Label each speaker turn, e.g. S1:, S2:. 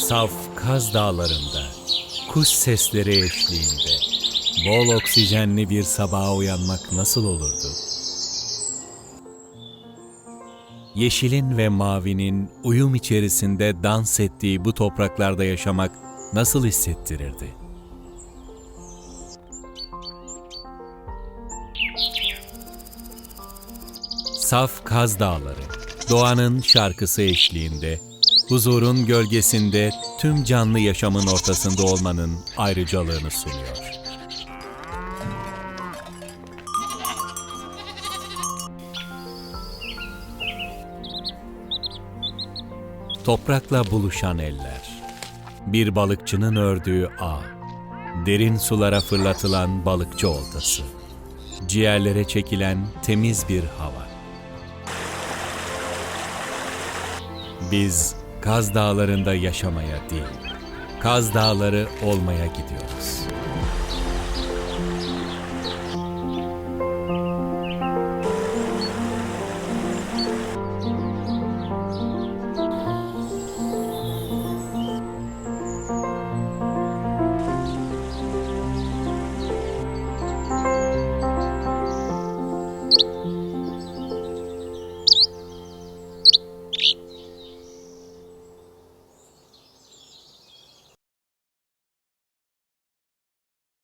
S1: Saf Kaz Dağları'nda, kuş sesleri eşliğinde, bol oksijenli bir sabaha uyanmak nasıl olurdu? Yeşilin ve mavinin uyum içerisinde dans ettiği bu topraklarda yaşamak nasıl hissettirirdi? Saf Kaz Dağları, doğanın şarkısı eşliğinde, huzurun gölgesinde tüm canlı yaşamın ortasında olmanın ayrıcalığını sunuyor. Toprakla buluşan eller, bir balıkçının ördüğü ağ, derin sulara fırlatılan balıkçı oltası, ciğerlere çekilen temiz bir hava. Biz Kaz Dağları'nda yaşamaya değil, Kaz Dağları olmaya gidiyoruz.